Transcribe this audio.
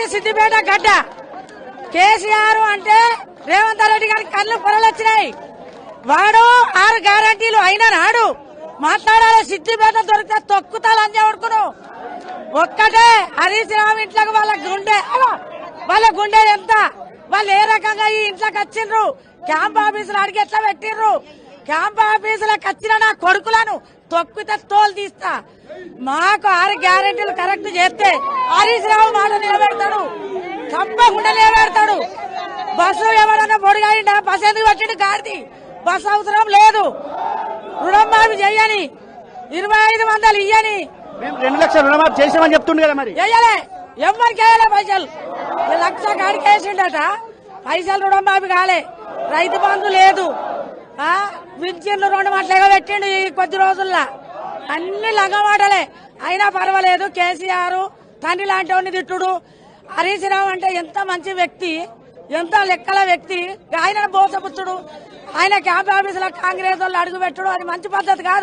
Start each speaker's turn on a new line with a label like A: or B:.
A: ఇది సిద్దిపేట గడ్డ. కేసీఆర్ అంటే రేవంత్ రెడ్డి గారికి కళ్ళు పొరలొచ్చినాయి. వాడు ఆరు గ్యారంటీలు అయినా నాడు మాట్లాడాలి సిద్దిపేట దొరికితే తొక్కుతాలని అందే ఒక్కటే హరీష్ రావు ఇంట్లోకి వాళ్ళ గుండె వాళ్ళ గుండె ఎంత? వాళ్ళు ఏ రకంగా ఈ ఇంట్లోకి వచ్చిండ్రు? క్యాంప్ ఆఫీసులు అడిగి ఎట్లా పెట్టిండ్రు? క్యాంప్ ఆఫీసులకు వచ్చిన నా కొడుకులను తొక్కితే తోలు తీస్తా. మాకు ఆరు గ్యారెంటీలు కరెక్ట్ చేస్తే హరీష్ రావు మాట నిలబెడతాడు. తప్పకుండా నిలబెడతాడు బస్సు ఎవరన్నా పొడిగాయిండా? బస్సు ఎందుకు పెట్టిండు గాడిది? బస్సు అవసరం లేదు. రుణం మాఫీ చెయ్యని. ఇరవై ఐదు వందలు ఇయ్యని.
B: మేము రెండు లక్షల రుణమాఫీ చేసామని చెప్తుండే కదా మరి.
A: చెయ్యలే. ఎవరికి వేయలే పైసలు. లక్ష కాడికి వేసిండట పైసలు రుణం మాఫీ కాలే. రైతు బంధు లేదు. ఆ రెండు మాటలుగా పెట్టిండు ఈ కొద్ది రోజుల్లో. అన్ని లంగమాటలే అయినా పర్వాలేదు కేసీఆర్ తండ్రి లాంటి వాడిని తిట్టుడు. హరీష్ రావు అంటే ఎంత మంచి వ్యక్తి ఎంత లెక్కల వ్యక్తి. ఆయన బోసపుచ్చుడు. ఆయన క్యాంప్ ఆఫీసులో కాంగ్రెస్ వాళ్ళు అడుగు పెట్టుడు అది మంచి పద్ధతి కాదు.